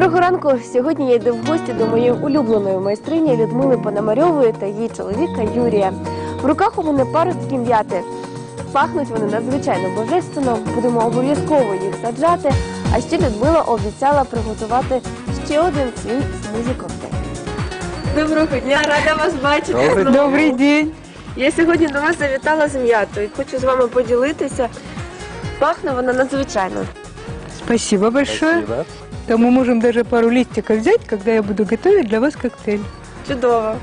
Доброго ранку. Сьогодні я йду в гості до моєї улюбленої майстрині Людмили Пономарьової та її чоловіка Юрія. В руках у мене паростки м'яти. Пахнуть вони надзвичайно божественно. Будемо обов'язково їх саджати. А ще Людмила обіцяла приготувати ще один свій смузі коктейль. Доброго дня, рада вас бачити. Добрий знову. Добрый день. Я сьогодні до вас завітала з м'ятою. Хочу з вами поділитися. Пахне вона надзвичайно. Спасибо большое. Спасибо. То мы можем даже пару листиков взять, когда я буду готовить для вас коктейль. Чудово.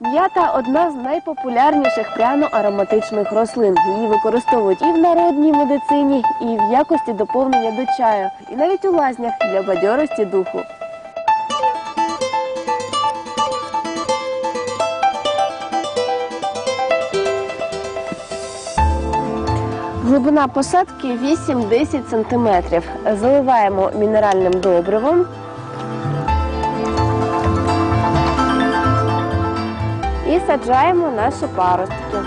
М'ята одна з найпопулярніших пряно-ароматичних рослин. Її використовують і в народній медицині, і в якості доповнення до чаю, і навіть у лазнях для бадьорості духу. Глибина посадки 8-10 см. Заливаємо мінеральним добривом. І саджаємо наші паростки.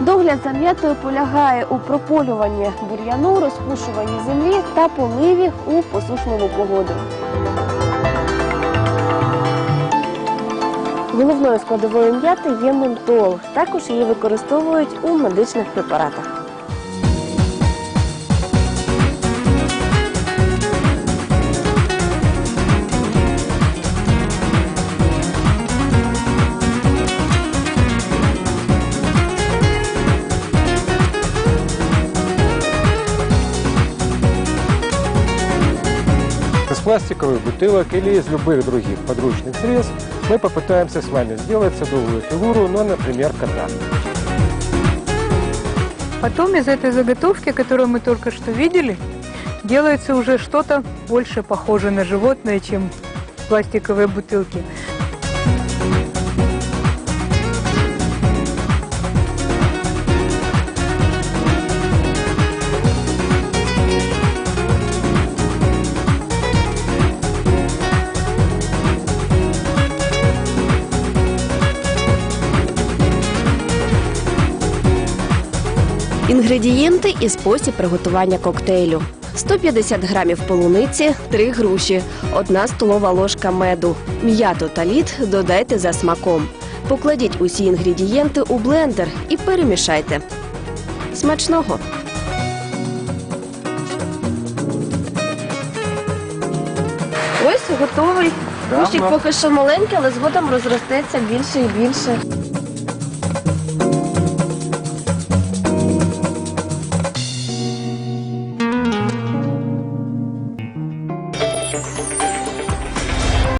Догляд за м'ятою полягає у прополюванні бур'яну, розпушуванні землі та поливі у посушливу погоду. Головною складовою м'яти є ментол. Також її використовують у медичних препаратах. Из пластиковых бутылок или из любых других подручных средств мы попытаемся с вами сделать садовую фигуру, ну, например, кота. Потом из этой заготовки, которую мы только что видели, делается уже что-то больше похожее на животное, чем пластиковые бутылки. Інгредієнти і спосіб приготування коктейлю. 150 грамів полуниці, 3 груші, 1 столова ложка меду, м'яту та лід додайте за смаком. Покладіть усі інгредієнти у блендер і перемішайте. Смачного! Ось готовий. Кущик поки що маленький, але згодом розростеться більше і більше.